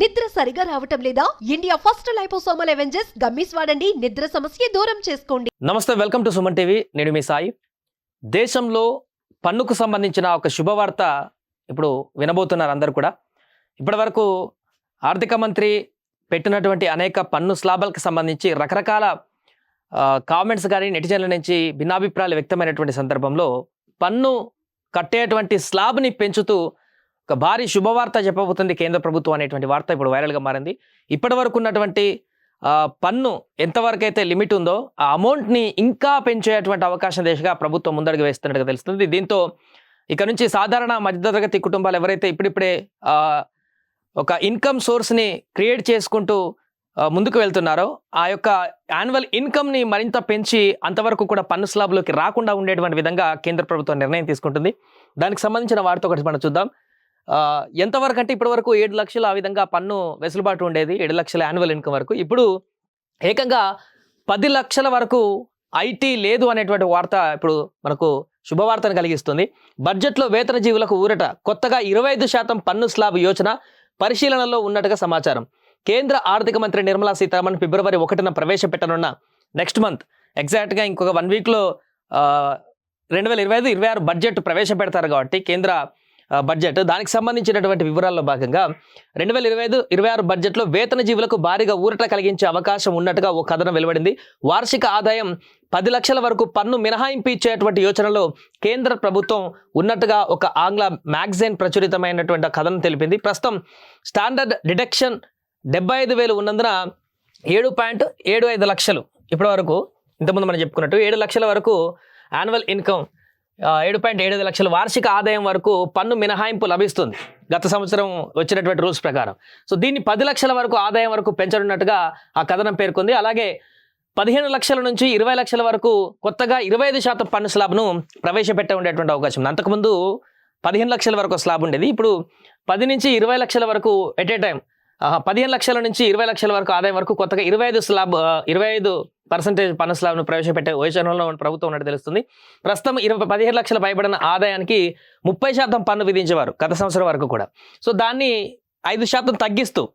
నిద్ర సరిగా రావటం లేదా? India first liposomal Avengers gummies వాడండి నిద్ర సమస్య దూరం చేసుకోండి. నమస్తే వెల్కమ్ టు సుమన్ టీవీ. నేను మీ సాయి. దేశంలో పన్నుకు సంబంధించిన ఒక శుభవార్త ఇప్పుడు వినబోతున్నారు అందరు కూడా. ఇప్పటివరకు ఆర్థిక మంత్రి పెట్టినటువంటి అనేక పన్ను స్లాబులకు సంబంధించి రకరకాల కామెంట్స్ కానీ నెటిజన్ల నుంచి భిన్నాభిప్రాయాలు వ్యక్తమైనటువంటి సందర్భంలో పన్ను కట్టేటువంటి స్లాబ్ని పెంచుతూ ఒక భారీ శుభవార్త చెప్పబోతుంది కేంద్ర ప్రభుత్వం అనేటువంటి వార్త ఇప్పుడు వైరల్గా మారింది. ఇప్పటి వరకు ఉన్నటువంటి పన్ను ఎంతవరకు అయితే లిమిట్ ఉందో ఆ అమౌంట్ని ఇంకా పెంచేటువంటి అవకాశం దిశగా ప్రభుత్వం ముందడుగు వేస్తున్నట్టుగా తెలుస్తుంది. దీంతో ఇక నుంచి సాధారణ మధ్యతరగతి కుటుంబాలు ఎవరైతే ఇప్పుడిప్పుడే ఒక ఇన్కమ్ సోర్స్ని క్రియేట్ చేసుకుంటూ ముందుకు వెళ్తున్నారో ఆ యొక్క యాన్యువల్ ఇన్కమ్ని మరింత పెంచి అంతవరకు కూడా పన్ను స్లాబ్లోకి రాకుండా ఉండేటువంటి విధంగా కేంద్ర ప్రభుత్వం నిర్ణయం తీసుకుంటుంది. దానికి సంబంధించిన వార్త ఒకటి మనం చూద్దాం. ఎంతవరకు అంటే ఇప్పటివరకు ఏడు లక్షలు ఆ విధంగా పన్ను వెసులుబాటు ఉండేది ఏడు లక్షల యాన్యువల్ ఇన్కమ్ వరకు. ఇప్పుడు ఏకంగా పది లక్షల వరకు ఐటీ లేదు అనేటువంటి వార్త ఇప్పుడు మనకు శుభవార్తను కలిగిస్తుంది. బడ్జెట్లో వేతన జీవులకు ఊరట కొత్తగా ఇరవై ఐదు శాతం పన్ను స్లాబ్ యోచన పరిశీలనలో ఉన్నట్టుగా సమాచారం. కేంద్ర ఆర్థిక మంత్రి నిర్మలా సీతారామన్ ఫిబ్రవరి ఒకటిన ప్రవేశపెట్టనున్న నెక్స్ట్ మంత్ ఎగ్జాక్ట్గా ఇంకొక వన్ వీక్లో రెండు వేల ఇరవై ఐదు ఇరవై ఆరు బడ్జెట్ ప్రవేశపెడతారు కాబట్టి కేంద్ర బడ్జెట్. దానికి సంబంధించినటువంటి వివరాల్లో భాగంగా రెండు వేల ఇరవై ఐదు ఇరవై ఆరు బడ్జెట్లో వేతన జీవులకు భారీగా ఊరట కలిగించే అవకాశం ఉన్నట్టుగా ఓ కథనం వెలువడింది. వార్షిక ఆదాయం పది లక్షల వరకు పన్ను మినహాయింపు ఇచ్చేటువంటి యోచనలో కేంద్ర ప్రభుత్వం ఉన్నట్టుగా ఒక ఆంగ్ల మ్యాగజైన్ ప్రచురితమైనటువంటి కథనం తెలిపింది. ప్రస్తుతం స్టాండర్డ్ డిడక్షన్ డెబ్బై ఐదు వేలు ఉన్నందున ఏడు పాయింట్ ఏడు ఐదు లక్షలు. ఇప్పటి వరకు ఇంతకుముందు మనం చెప్పుకున్నట్టు ఏడు లక్షల వరకు యాన్యువల్ ఇన్కమ్ ఏడు పాయింట్ ఏడు లక్షల వార్షిక ఆదాయం వరకు పన్ను మినహాయింపు లభిస్తుంది. గత సంవత్సరం వచ్చినటువంటి రూల్స్ ప్రకారం. సో దీన్ని పది లక్షల వరకు ఆదాయం వరకు పెంచనున్నట్టుగా ఆ కథనం పేర్కొంది. అలాగే పదిహేను లక్షల నుంచి ఇరవై లక్షల వరకు కొత్తగా ఇరవై ఐదు శాతం పన్ను స్లాబ్ను ప్రవేశపెట్ట ఉండేటువంటి అవకాశం ఉంది. అంతకుముందు పదిహేను లక్షల వరకు స్లాబ్ ఉండేది. ఇప్పుడు పది నుంచి ఇరవై లక్షల వరకు ఎట్ ఏ టైం పదిహేను లక్షల నుంచి ఇరవై లక్షల వరకు ఆదాయం వరకు కొత్తగా ఇరవై ఐదు స్లాబ్ ఇరవై ఐదు పర్సెంటేజ్ పన్ను స్లాబ్ను ప్రవేశపెట్టే యోచనలో ప్రభుత్వం ఉన్నట్టు తెలుస్తుంది. ప్రస్తుతం ఇరవై పదిహేను లక్షల పైబడిన ఆదాయానికి ముప్పై శాతం పన్ను విధించేవారు గత సంవత్సరం వరకు కూడా. సో దాన్ని ఐదు శాతం తగ్గిస్తూ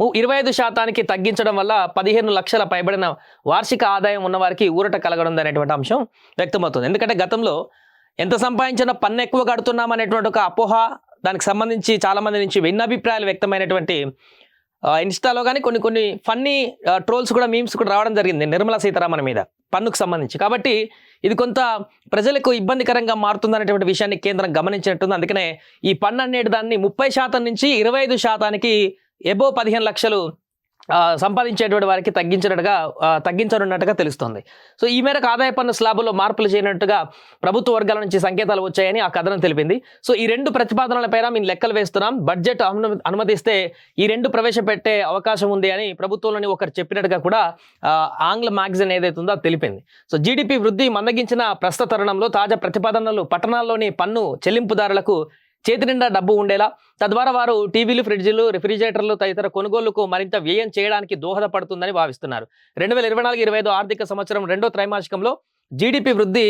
ము- ఇరవై ఐదు శాతానికి తగ్గించడం వల్ల పదిహేను లక్షల పైబడిన వార్షిక ఆదాయం ఉన్నవారికి ఊరట కలగడం అనేటువంటి అంశం వ్యక్తమవుతుంది. ఎందుకంటే గతంలో ఎంత సంపాదించినా పన్ను ఎక్కువ కడుతున్నాం అనేటువంటి ఒక అపోహ దానికి సంబంధించి చాలామంది నుంచి భిన్నాభిప్రాయాలు వ్యక్తమైనటువంటి ఇన్స్టాలో కానీ కొన్ని కొన్ని ఫన్నీ ట్రోల్స్ కూడా మీమ్స్ కూడా రావడం జరిగింది నిర్మలా సీతారామన్ మీద పన్నుకు సంబంధించి. కాబట్టి ఇది కొంత ప్రజలకు ఇబ్బందికరంగా మారుతుందనేటువంటి విషయాన్ని కేంద్రం గమనించినట్టుంది. అందుకనే ఈ పన్ను అనేటి దాన్ని ముప్పై శాతం నుంచి ఇరవై ఐదు శాతానికి ఎబో పదిహేను లక్షలు సంపాదించేటువంటి వారికి తగ్గించినట్టుగా తగ్గించనున్నట్టుగా తెలుస్తోంది. సో ఈ మేరకు ఆదాయ పన్ను స్లాబులో మార్పులు చేయనట్టుగా ప్రభుత్వ వర్గాల నుంచి సంకేతాలు వచ్చాయని ఆ కథనం తెలిపింది. సో ఈ రెండు ప్రతిపాదనలపైన మేము లెక్కలు వేస్తున్నాం. బడ్జెట్ అనుమతిస్తే ఈ రెండు ప్రవేశపెట్టే అవకాశం ఉంది అని ప్రభుత్వంలోని ఒకరు చెప్పినట్టుగా కూడా ఆంగ్ల మ్యాగజైన్ ఏదైతే ఉందో అది తెలిపింది. సో జీడిపి వృద్ధి మందగించిన ప్రస్తుత తరుణంలో తాజా ప్రతిపాదనలు పట్టణాల్లోని పన్ను చెల్లింపుదారులకు చేతి నిండా డబ్బు ఉండేలా. తద్వారా వారు టీవీలు ఫ్రిడ్జ్లు రిఫ్రిజిరేటర్లు తదితర కొనుగోలుకు మరింత వ్యయం చేయడానికి దోహదపడుతుందని భావిస్తున్నారు. రెండు వేల ఇరవై నాలుగు ఇరవై ఐదు ఆర్థిక సంవత్సరం రెండో త్రైమాసికంలో జీడిపి వృద్ధి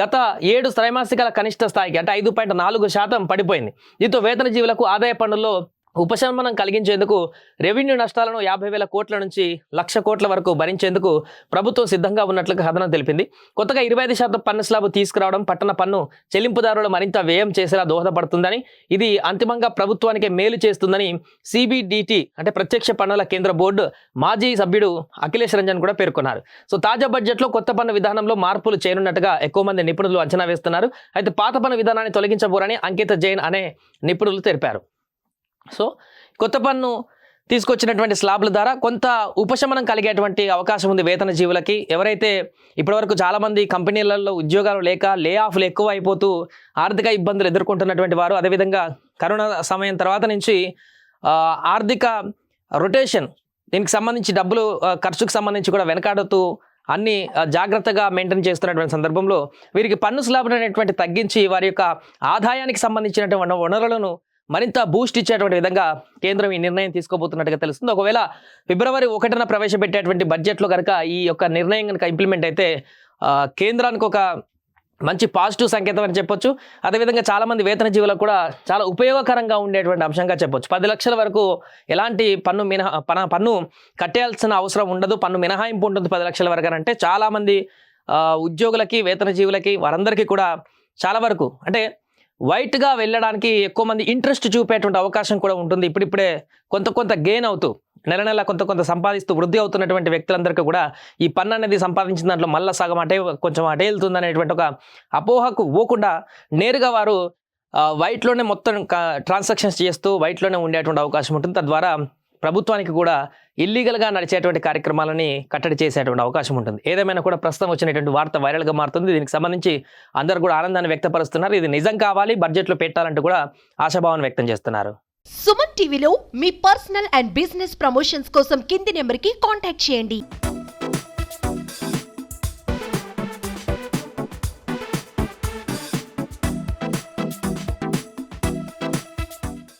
గత ఏడు త్రైమాసికాల కనిష్ట స్థాయికి అంటే ఐదు పాయింట్ నాలుగు శాతం పడిపోయింది. దీంతో వేతన జీవులకు ఆదాయ పన్నుల్లో ఉపశమనం కలిగించేందుకు రెవెన్యూ నష్టాలను యాభై వేల కోట్ల నుంచి లక్ష కోట్ల వరకు భరించేందుకు ప్రభుత్వం సిద్ధంగా ఉన్నట్లుగా కథనం తెలిపింది. కొత్తగా ఇరవై ఐదు శాతం పన్ను స్లాబ్ తీసుకురావడం పట్టణ పన్ను చెల్లింపుదారులు మరింత వ్యయం చేసేలా దోహదపడుతుందని ఇది అంతిమంగా ప్రభుత్వానికి మేలు చేస్తుందని సిబిడిటి అంటే ప్రత్యక్ష పన్నుల కేంద్ర బోర్డు మాజీ సభ్యుడు అఖిలేష్ రంజన్ కూడా పేర్కొన్నారు. సో తాజా బడ్జెట్లో కొత్త పన్ను విధానంలో మార్పులు చేయనున్నట్టుగా ఎక్కువ మంది నిపుణులు అంచనా వేస్తున్నారు. అయితే పాత పన్ను విధానాన్ని తొలగించబోరని అంకిత జైన్ అనే నిపుణులు తెలిపారు. సో కొత్త పన్ను తీసుకొచ్చినటువంటి స్లాబ్ల ద్వారా కొంత ఉపశమనం కలిగేటువంటి అవకాశం ఉంది వేతన జీవులకి. ఎవరైతే ఇప్పటివరకు చాలామంది కంపెనీలలో ఉద్యోగాలు లేక లే ఆఫ్లు ఎక్కువ అయిపోతూ ఆర్థిక ఇబ్బందులు ఎదుర్కొంటున్నటువంటి వారు అదేవిధంగా కరోనా సమయం తర్వాత నుంచి ఆర్థిక రొటేషన్ దీనికి సంబంధించి డబ్బులు ఖర్చుకు సంబంధించి కూడా వెనకాడుతూ అన్ని జాగ్రత్తగా మెయింటైన్ చేస్తున్నటువంటి సందర్భంలో వీరికి పన్ను స్లాబ్ అనేటువంటి తగ్గించి వారి యొక్క ఆదాయానికి సంబంధించినటువంటి వనరులను మరింత బూస్ట్ ఇచ్చేటువంటి విధంగా కేంద్రం ఈ నిర్ణయం తీసుకోబోతున్నట్టుగా తెలుస్తుంది. ఒకవేళ ఫిబ్రవరి ఒకటిన ప్రవేశపెట్టేటువంటి బడ్జెట్లో కనుక ఈ యొక్క నిర్ణయం కనుక ఇంప్లిమెంట్ అయితే కేంద్రానికి ఒక మంచి పాజిటివ్ సంకేతం అని చెప్పొచ్చు. అదేవిధంగా చాలామంది వేతన జీవులకు కూడా చాలా ఉపయోగకరంగా ఉండేటువంటి అంశంగా చెప్పొచ్చు. పది లక్షల వరకు ఎలాంటి పన్ను మినహా పన పన్ను కట్టేయాల్సిన అవసరం ఉండదు. పన్ను మినహాయింపు ఉంటుంది పది లక్షల వరకు అంటే చాలామంది ఉద్యోగులకి వేతన జీవులకి వారందరికీ కూడా చాలా వరకు అంటే వైట్గా వెళ్ళడానికి ఎక్కువ మంది ఇంట్రెస్ట్ చూపేటువంటి అవకాశం కూడా ఉంటుంది. ఇప్పుడిప్పుడే కొంత కొంత గెయిన్ అవుతూ నెల నెల కొంత కొంత సంపాదిస్తూ వృద్ధి అవుతున్నటువంటి వ్యక్తులందరికీ కూడా ఈ పన్ను అనేది సంపాదించిన దాంట్లో మళ్ళీ సగం అటే కొంచెం అటే వెళ్తుంది అనేటువంటి ఒక అపోహకు పోకుండా నేరుగా వారు వైట్లోనే మొత్తం ట్రాన్సాక్షన్స్ చేస్తూ వైట్లోనే ఉండేటువంటి అవకాశం ఉంటుంది. తద్వారా ప్రభుత్వానికి కూడా ఇల్లీగల్గా నడిచేటువంటి కార్యక్రమాలని కట్టడి చేసేటువంటి అవకాశం ఉంటుంది. ఏదేమైనా కూడా ప్రస్తుతం వచ్చినటువంటి వార్త వైరల్గా మారుతుంది. దీనికి సంబంధించి అందరూ కూడా ఆనందాన్ని వ్యక్తపరుస్తున్నారు. ఇది నిజం కావాలి బడ్జెట్లో పెట్టాలంటూ కూడా ఆశాభావాన్ని వ్యక్తం చేస్తున్నారు. సుమన్ టీవీలో మీ పర్సనల్ అండ్ బిజినెస్ ప్రమోషన్స్ కోసం కింది నెంబర్కి కాంటాక్ట్ చేయండి.